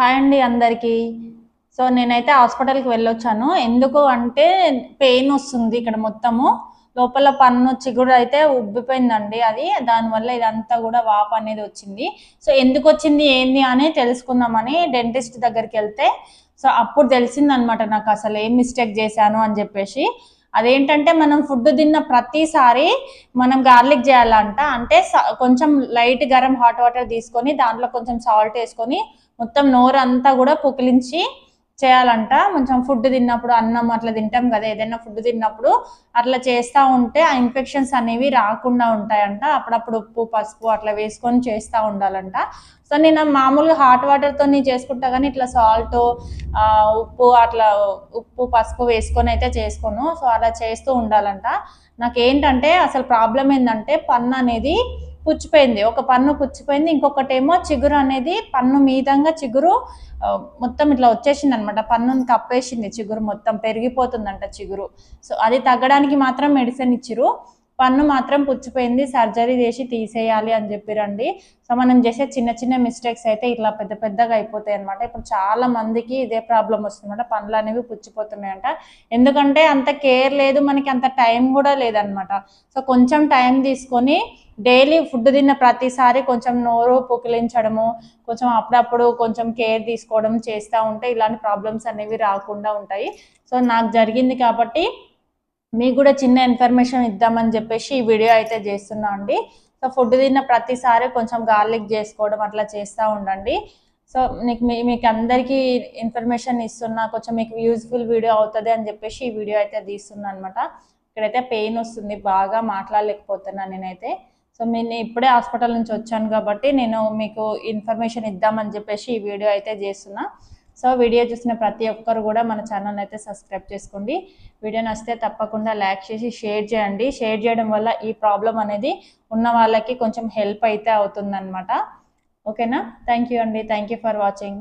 Hi అండి అందరికీ. So నేనైతే హాస్పిటల్కి వెళ్ళొచ్చాను. ఎందుకు అంటే పెయిన్ వస్తుంది ఇక్కడ మొత్తము. లోపల పన్ను చిగురు అయితే ఉబ్బిపోయిందండి అది. దానివల్ల ఇదంతా కూడా వాపు అనేది వచ్చింది. సో ఎందుకు వచ్చింది ఏంది అని తెలుసుకుందామని డెంటిస్ట్ దగ్గరికి వెళ్తే. సో అప్పుడు తెలిసిందనమాట నాకు అసలు ఏం మిస్టేక్ చేశాను అని చెప్పేసి. అదేంటంటే మనం ఫుడ్ తిన్న ప్రతిసారి మనం గార్లిక్ చేయాలంట. అంటే స- కొంచెం లైట్ గరం హాట్ వాటర్ తీసుకొని దాంట్లో కొంచెం సాల్ట్ వేసుకొని మొత్తం నోరు అంతా కూడా పుకిలించి చేయాలంట. కొంచెం ఫుడ్ తిన్నప్పుడు అన్నం అట్లా తింటాం కదా ఏదైనా ఫుడ్ తిన్నప్పుడు అట్లా చేస్తూ ఉంటే ఆ ఇన్ఫెక్షన్స్ అనేవి రాకుండా ఉంటాయంట. అప్పుడప్పుడు ఉప్పు పసుపు అట్లా వేసుకొని చేస్తూ ఉండాలంట. సో నేను మామూలుగా హాట్ వాటర్తో చేసుకుంటా కానీ ఇట్లా సాల్ట్ ఉప్పు అట్లా ఉప్పు పసుపు వేసుకొని అయితే చేసుకోను. సో అలా చేస్తూ ఉండాలంట. నాకేంటంటే అసలు ప్రాబ్లం ఏంటంటే పన్ను అనేది పుచ్చిపోయింది ఒక పన్ను పుచ్చిపోయింది ఇంకొకటేమో చిగురు అనేది పన్ను మీదంగా చిగురు మొత్తం ఇట్లా వచ్చేసింది అనమాట పన్నుని కప్పేసింది చిగురు మొత్తం. పెరిగిపోతుందంట చిగురు. సో అది తగ్గడానికి మాత్రం మెడిసిన్ ఇచ్చిరు పన్ను మాత్రం పుచ్చిపోయింది సర్జరీ చేసి తీసేయాలి అని చెప్పిరండి సో మనం చేసే చిన్న చిన్న మిస్టేక్స్ అయితే ఇట్లా పెద్ద పెద్దగా అయిపోతాయి అనమాట ఇప్పుడు చాలా మందికి ఇదే ప్రాబ్లం వస్తుందన్నమాట. పనులు అనేవి పుచ్చిపోతున్నాయంట. ఎందుకంటే అంత కేర్ లేదు మనకి అంత టైం కూడా లేదనమాట సో కొంచెం టైం తీసుకొని డైలీ ఫుడ్ తిన్న ప్రతిసారి కొంచెం నోరు పుకిలించడము కొంచెం అప్పుడప్పుడు కొంచెం కేర్ తీసుకోవడం చేస్తూ ఉంటే ఇలాంటి ప్రాబ్లమ్స్ అనేవి రాకుండా ఉంటాయి. సో నాకు జరిగింది కాబట్టి మీకు కూడా చిన్న ఇన్ఫర్మేషన్ ఇద్దామని చెప్పేసి ఈ వీడియో అయితే చేస్తున్నా అండి. సో ఫుడ్ తిన్న ప్రతిసారి కొంచెం గార్లిక్ చేసుకోవడం అట్లా చేస్తూ ఉండండి. సో మీకు మీ- మీకు అందరికీ ఇన్ఫర్మేషన్ ఇస్తున్నా కొంచెం మీకు యూజ్ఫుల్ వీడియో అవుతుంది అని చెప్పేసి ఈ వీడియో అయితే తీస్తున్నా అనమాట ఇక్కడైతే పెయిన్ వస్తుంది బాగా మాట్లాడలేకపోతున్నాను నేనైతే. సో నేను ఇప్పుడే హాస్పిటల్ నుంచి వచ్చాను కాబట్టి నేను మీకు ఇన్ఫర్మేషన్ ఇద్దామని చెప్పేసి ఈ వీడియో అయితే చేస్తున్నా. సో వీడియో చూసిన ప్రతి ఒక్కరు కూడా మన ఛానల్ అయితే సబ్స్క్రైబ్ చేసుకోండి. వీడియో నచ్చితే తప్పకుండా లైక్ చేసి షేర్ చేయండి. షేర్ చేయడం వల్ల ఈ ప్రాబ్లం అనేది ఉన్న వాళ్ళకి కొంచెం హెల్ప్ అయితే అవుతుందన్నమాట. ఓకేనా థ్యాంక్ యూ అండి. Thank you for watching